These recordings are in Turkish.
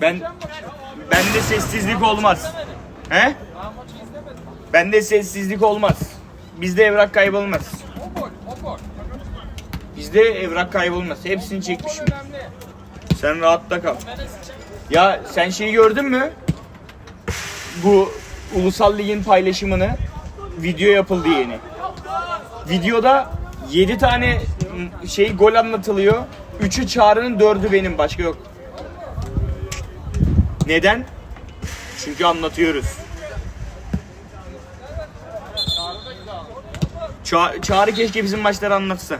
Ben bende sessizlik olmaz. He? Bende sessizlik olmaz. Bizde evrak kaybolmaz. Bizde evrak kaybolmaz. Hepsini çekmişim. Sen rahatta kal. Ya sen şeyi gördün mü? Bu Ulusal Lig'in paylaşımını video yapıldı yeni. Videoda 7 tane şey gol anlatılıyor. 3'ü Çağrı'nın 4'ü benim başka yok. Neden? Çünkü anlatıyoruz. Ça- Çağrı keşke bizim maçları anlatsa.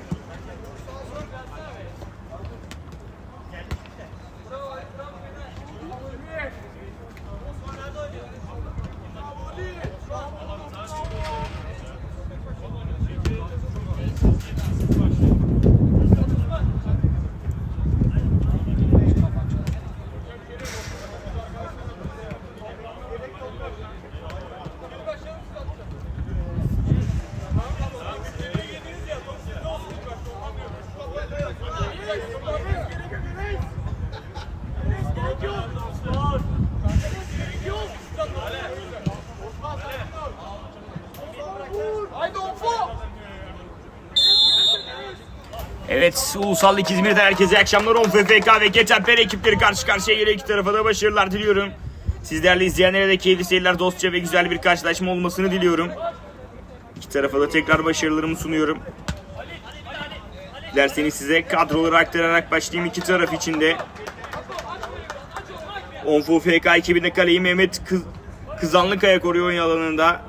Evet, Ulusal Lig İzmir'de herkese iyi akşamlar. 10 FFK ve Geçenper ekipleri karşı karşıya geliyor. İki tarafa da başarılar diliyorum. Siz değerli izleyenlere de keyifli seyirler, dostça ve güzel bir karşılaşma olmasını diliyorum. İki tarafa da tekrar başarılarımı sunuyorum. Dilerseniz size kadroları aktararak başlayayım iki taraf içinde. 10 FFK ekibinde kaleyi Mehmet Kız Kızanlıkaya koruyor oyun alanında.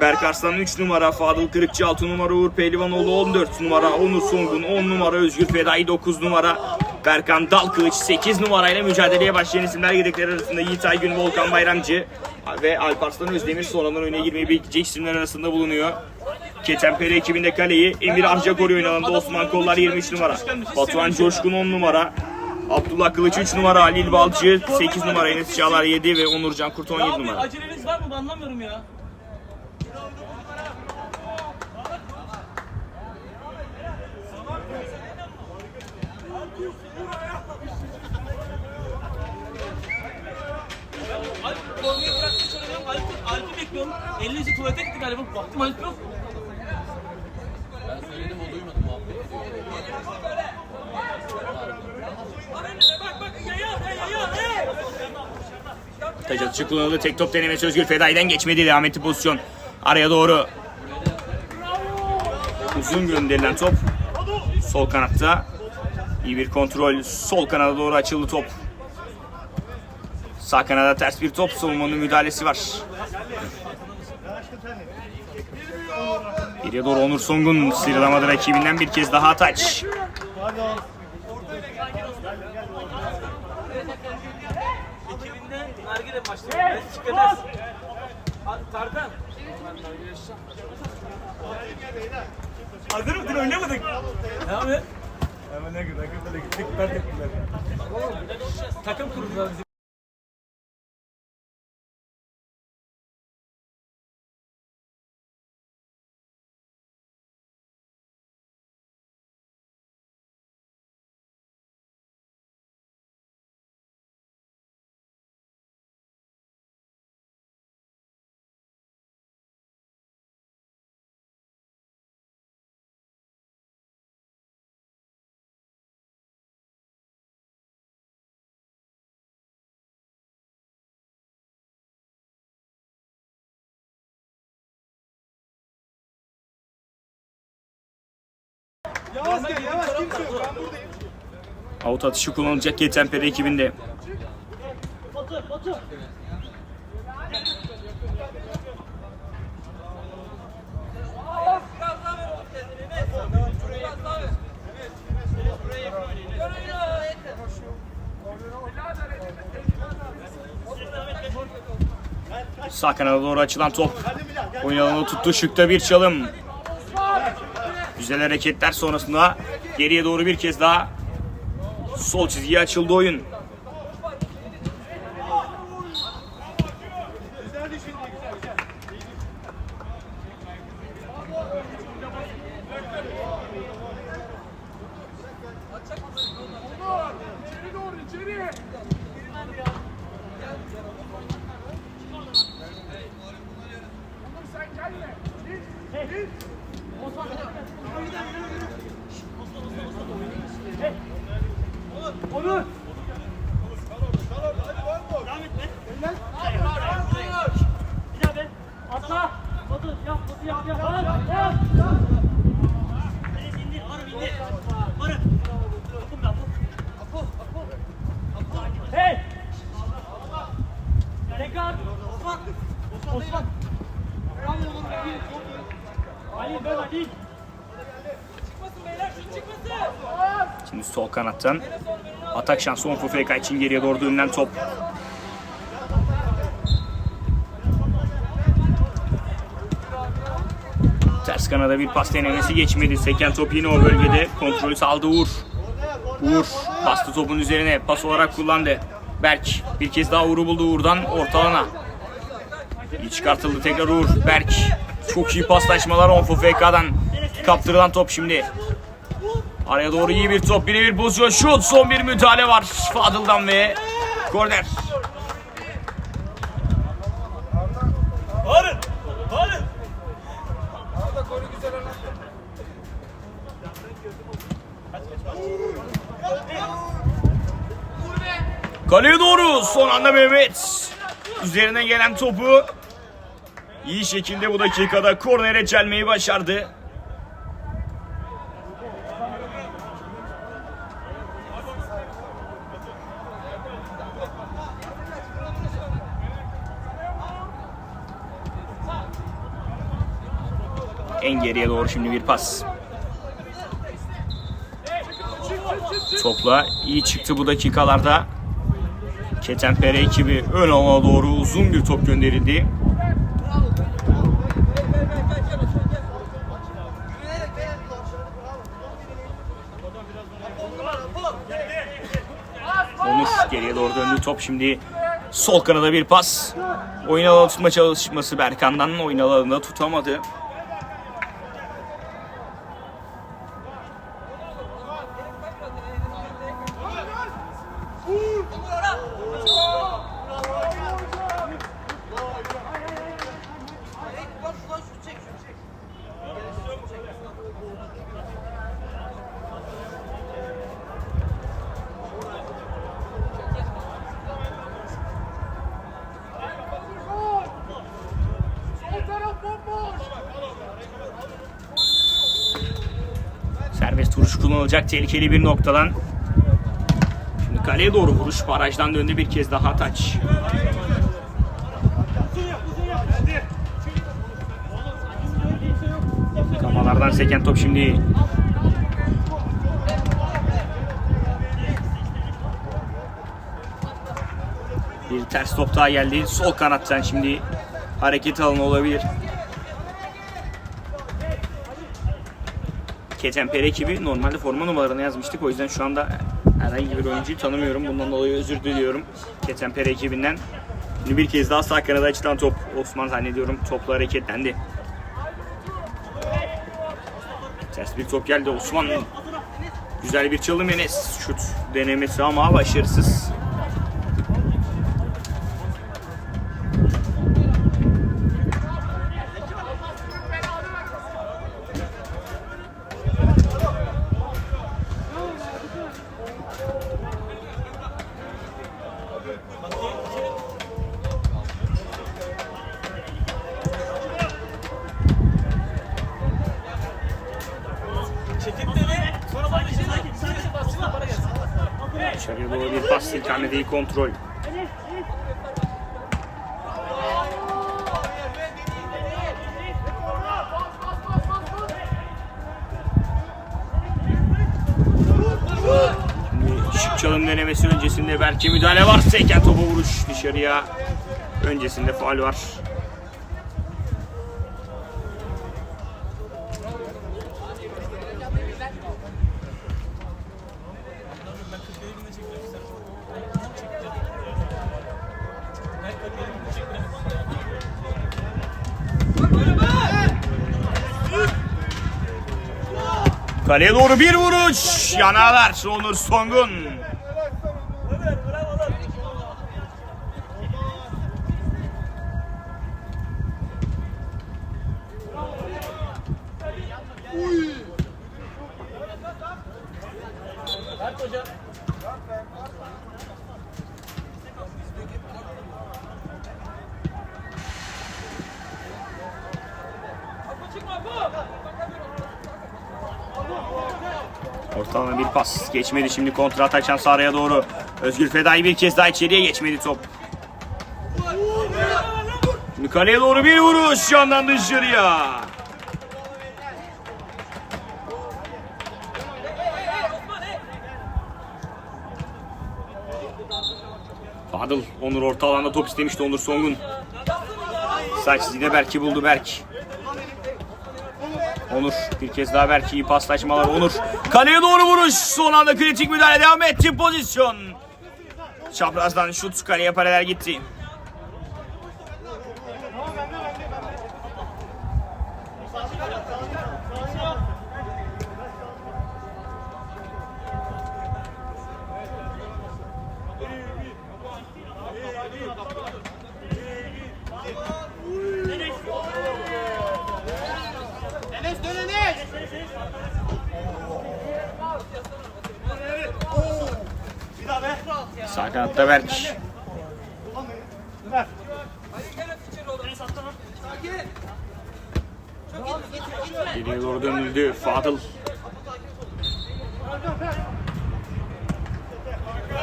Berk Arslan 3 numara, Fadıl Kırıkçı 6 numara, Uğur Pehlivanoğlu 14 numara, Onur Sungun 10 numara, Özgür Fedai 9 numara, Berkan Dalkılıç 8 numarayla mücadeleye başlayan isimler yedekler arasında Yiğit Aygün, Volkan Bayramcı ve Alparslan Özdemir sonradan oyuna girmeyi bekleyecek isimler arasında bulunuyor. Ketenperi ekibinde kaleyi Emir Arca koruyor oyun alanında Osman Kollar 23 numara, Batuhan Coşkun 10 numara, Abdullah Kılıç 3 numara, Halil Balcı 8 numara, Enes Çağlar 7 ve Onurcan Kurt 17 Abi numara. aceleniz var mı? Anlamıyorum ya. Bekliyorum. 50 izi tuvalete gitti galiba. Baktım Alp yok. Ben söyledim o duymadı muhabbet ediyor. Taç atışı kullanıldı. Tek top denemesi Özgür Fedai'den geçmedi. Devam etti pozisyon. Araya doğru. Uzun gönderilen top. Sol kanatta. İyi bir kontrol. Sol kanada doğru açıldı top. Sağ kanada ters bir top. Savunmanın müdahalesi var. Geriye doğru Onur Songun sıyrılamadı rakibinden bir kez daha taç. Ekibinde nargile başladı. Ben çıkacağız. Hadi Tarkan. Hazır mısın oynamadık? Ne abi? Hemen ne rakiplerle gittik pert ettiler. Takım kurdular bizi. Yavaş gel yavaş kimse yok ben buradayım. Out atışı kullanılacak Yetenperi ekibinde. Sağ kanada doğru açılan top. Oyun alanı tuttu. Şıkta bir çalım. Güzel hareketler sonrasında geriye doğru bir kez daha sol çizgiye açıldı oyun. Hey! Onur! Kanattan atak şansı Onfu FK için geriye doğru dönülen top. Ters kanada bir pas denemesi geçmedi. Seken top yine o bölgede. Kontrolü saldı Uğur. Uğur bastı topun üzerine pas olarak kullandı. Berk bir kez daha Uğur'u buldu Uğur'dan orta alana. İyi çıkartıldı tekrar Uğur. Berk çok iyi paslaşmalar Onfu FK'dan. Kaptırılan top şimdi. Araya doğru iyi bir top. Birebir pozisyon. Şut. Son bir müdahale var. Fadıl'dan ve korner. Bağırın. Bağırın. Kaleye doğru. Son anda Mehmet. Üzerine gelen topu iyi şekilde bu dakikada kornere çelmeyi başardı. En geriye doğru şimdi bir pas. Topla iyi çıktı bu dakikalarda. Ketenpere ekibi ön alana doğru uzun bir top gönderildi. Onur geriye doğru döndü top şimdi sol kanada bir pas. Oyun alanı tutma çalışması Berkan'dan oyun alanında tutamadı. Serbest vuruş kullanılacak tehlikeli bir noktadan. Şimdi kaleye doğru vuruş barajdan döndü bir kez daha taç. Kafalardan seken top şimdi. Bir ters top daha geldi. Sol kanattan şimdi hareket alanı olabilir. Ketenpere ekibi normalde forma numaralarını yazmıştık. O yüzden şu anda herhangi bir oyuncuyu tanımıyorum. Bundan dolayı özür diliyorum Ketenpere ekibinden. Şimdi bir kez daha sağ kanada açılan top. Osman zannediyorum topla hareketlendi. Ters bir top geldi Osman. Güzel bir çalım Enes. Şut denemesi ama başarısız. Kontrol. Şimdi şık çalım denemesi öncesinde belki müdahale var. Seken topa vuruş dışarıya. Öncesinde faul var. Kaleye doğru bir vuruş. Yanağlar Onur Songun. Mert Ortalama bir pas. Geçmedi şimdi kontra atak şansı doğru. Özgür Fedai bir kez daha içeriye geçmedi top. Şimdi kaleye doğru bir vuruş yandan dışarıya. Fadıl Onur orta alanda top istemişti Onur Songun. Saç yine Berk'i buldu Berk. Onur bir kez daha Berk iyi paslaşmalar Onur. Kaleye doğru vuruş. Son anda kritik müdahale devam etti pozisyon. Çaprazdan şut kaleye paralel gitti. Ver. Geriye doğru dönüldü. Fadıl.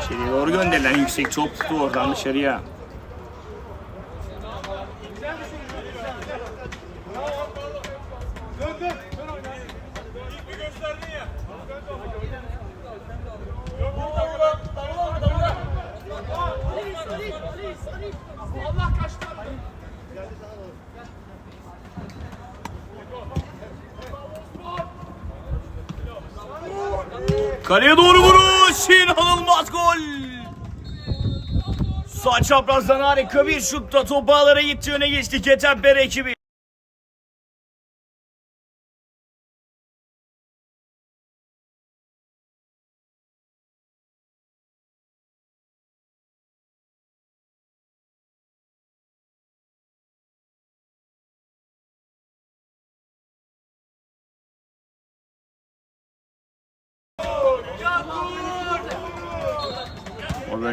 İçeriye doğru gönderilen yüksek top tuttu oradan dışarıya. Gösterdin ya. Kaleye doğru vuruş. İnanılmaz gol. Sağ çaprazdan harika bir şutta top ağlara gitti öne geçti Ketempere ekibi.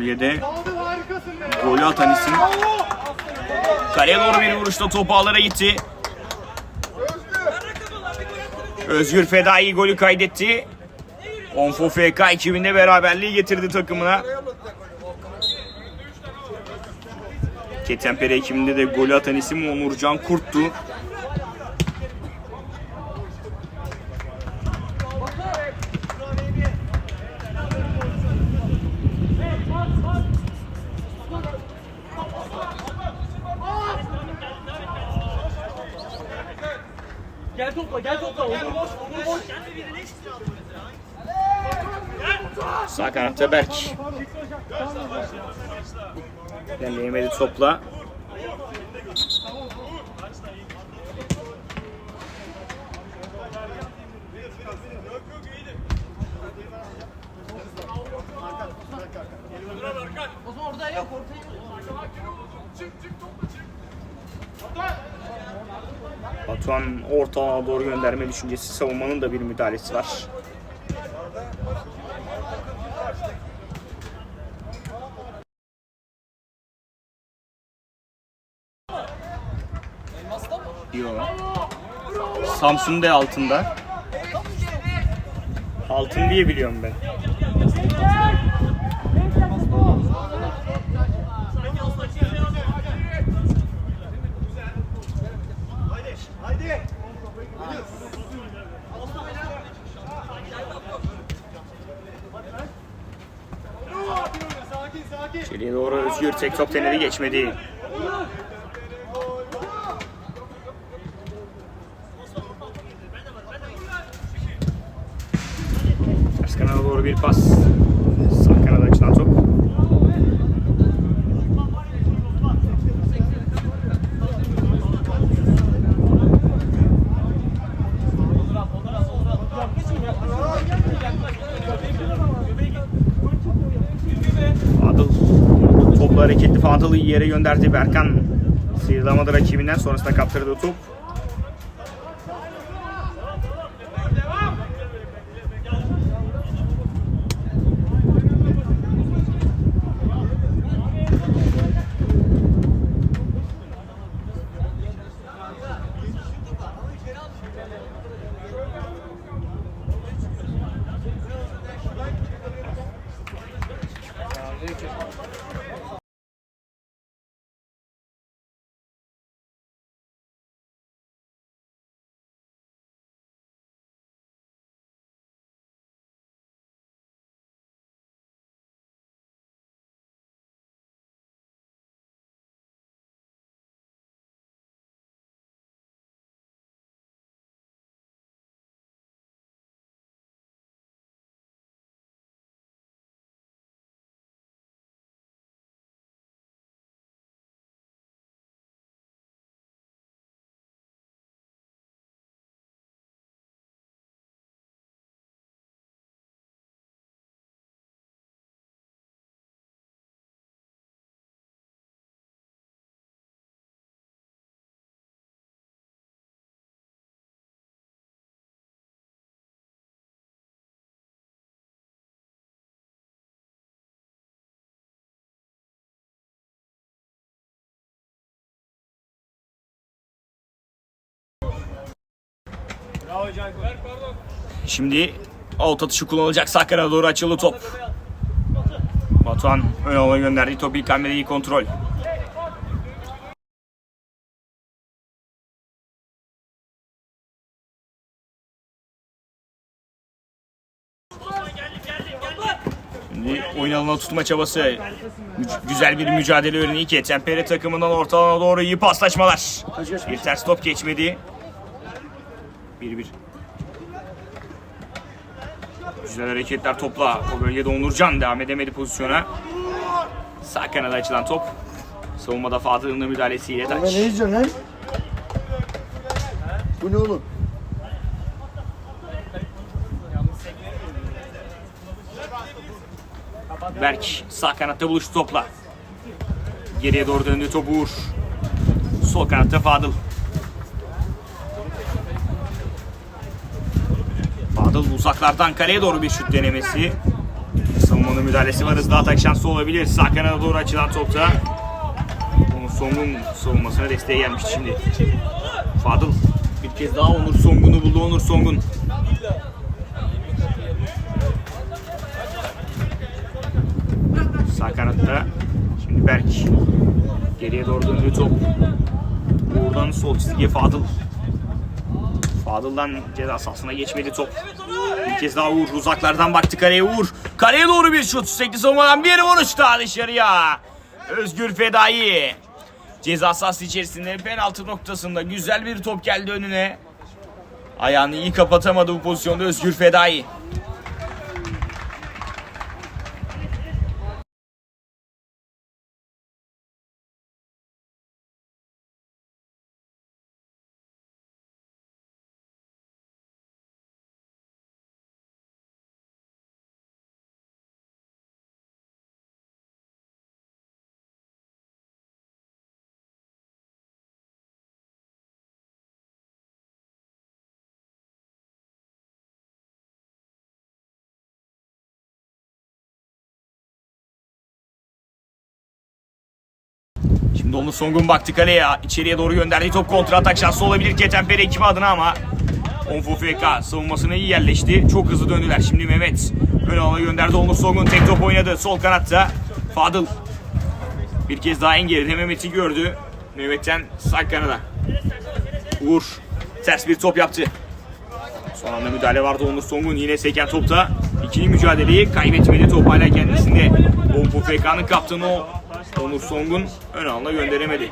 Bölgede golü atan isim. Kaleye doğru bir vuruşta top ağlara gitti. Özgür Fedai golü kaydetti. Onfo FK ekibinde beraberliği getirdi takımına. Ketempere ekibinde de golü atan isim Onurcan Kurt'tu. Sağ kanatta Berk. İlerleyemedi topla. Batuhan orta alana doğru gönderme düşüncesi savunmanın da bir müdahalesi var. Yok. Samsun da altında. Altın diye biliyorum ben. İçeriye doğru Özgür tek top denedi geçmedi. Ters kanala doğru bir pas. Sağ kanada açılan top. Fadıl topla hareketli Fadıl'ı yere gönderdi Berkan. Sıyrılamadı rakibinden sonrasında kaptırdı top. Şimdi out atışı kullanılacak. Sakar'a doğru açıldı top. Batuhan Önal'a gönderdiği topu ilk hamlede iyi kontrol. Şimdi oyun alanına tutma çabası. Güzel bir mücadele örneği ki Tempere takımından orta alana doğru iyi paslaşmalar. Bir ters top geçmedi. 1-1. Güzel hareketler topla. O bölgede Onurcan devam edemedi pozisyona. Sağ kanada açılan top. Savunmada da müdahalesiyle Ama ne taç. izliyorsun lan? Bu ne oğlum? Berk sağ kanatta buluştu topla. Geriye doğru döndü topu Uğur. Sol kanatta Fadıl. Fadıl uzaklardan kaleye doğru bir şut denemesi. Savunmanın müdahalesi var. Hızlı atak şansı olabilir. Sağ kanada doğru açılan topta. Onur Song'un savunmasına desteğe gelmiş şimdi. Fadıl bir kez daha Onur Song'unu buldu. Onur Song'un. Sağ kanatta. Şimdi Berk. Geriye doğru döndü top. Buradan sol çizgiye Fadıl. Fadıl'dan ceza sahasına geçmedi top. Bir kez daha Uğur uzaklardan baktı kaleye Uğur. Kaleye doğru bir şut. Sürekli savunmadan bir vuruş daha dışarıya. Özgür Fedai. Ceza sahası içerisinde penaltı noktasında güzel bir top geldi önüne. Ayağını iyi kapatamadı bu pozisyonda Özgür Fedai. Şimdi onu Songun baktı kaleye. içeriye doğru gönderdiği top kontra atak şansı olabilir Ketempere ekibi adına ama Onfu FK savunmasına iyi yerleşti. Çok hızlı döndüler. Şimdi Mehmet ön alana gönderdi. Onur Songun tek top oynadı. Sol kanatta Fadıl. Bir kez daha en geride Mehmet'i gördü. Mehmet'ten sağ kanada. Uğur ters bir top yaptı. Son anda müdahale vardı Onur Songun yine seken topta. İkili mücadeleyi kaybetmedi top hala kendisinde. Onfu FK'nın kaptanı o. Onur Songun ön alana gönderemedi.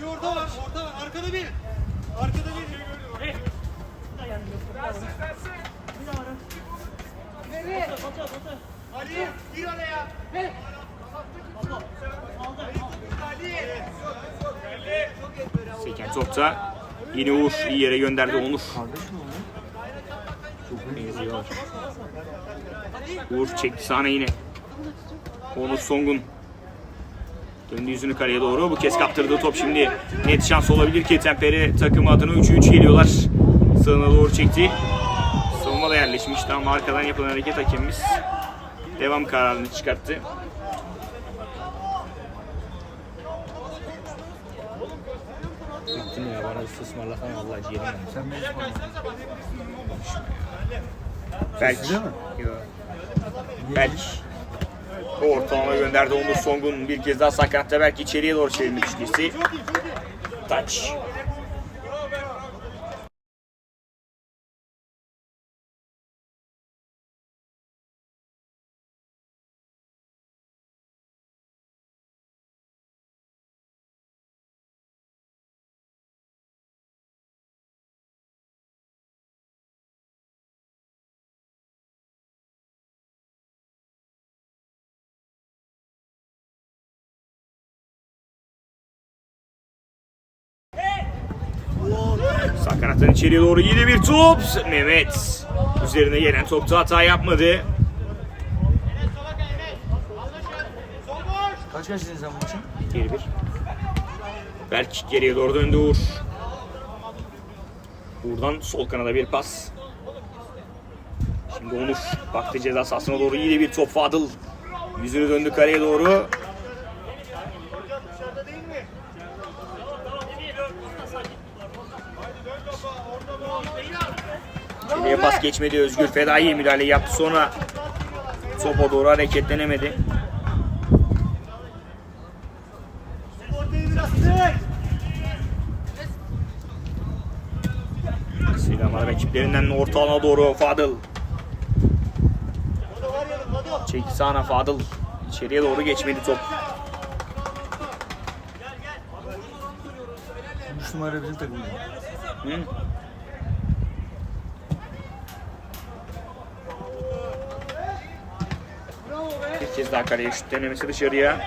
Bir orta var, orta var. Arkada bir. Arkada bir. Ali, gir oraya. Seken topta yine Uğur iyi yere gönderdi Onur. Uğur çekti sahne yine. Onur Songun. Döndü yüzünü kaleye doğru. Bu kez kaptırdığı top şimdi net şans olabilir ki Tempere takımı adına 3'ü 3 geliyorlar. Sağına doğru çekti. Savunma da yerleşmişti ama arkadan yapılan hareket hakemimiz devam kararını çıkarttı. Gittim ya bana bir ısmarlasana Allah ciğerim yanmış. Belki. Belki. Ortalama gönderdi Onur Songun. Bir kez daha sakatta belki içeriye doğru istesi. Taç. İçeriye doğru yine bir top. Mehmet. Üzerine gelen topta hata yapmadı. Kaç kaç dedin sen bu maçı? Geri bir. Berk geriye doğru döndü Uğur. Uğur'dan sol kanada bir pas. Şimdi Onur baktı ceza sahasına doğru iyi de bir top Fadıl. Yüzünü döndü kaleye doğru. Pas geçmedi. Özgür Fedai müdahale yaptı. Sonra topa doğru hareketlenemedi. Silahlar rakiplerinden orta alana doğru Fadıl. Çekti sağına Fadıl. İçeriye doğru geçmedi top. 3 numara bizim takımda. Hı? Bir kez daha kaleye şut denemesi dışarıya.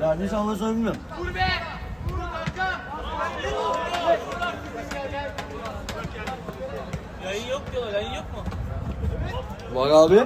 Ya ne sallasa bilmiyorum. Yayın yok diyorlar. Yayın yok mu? Var abi.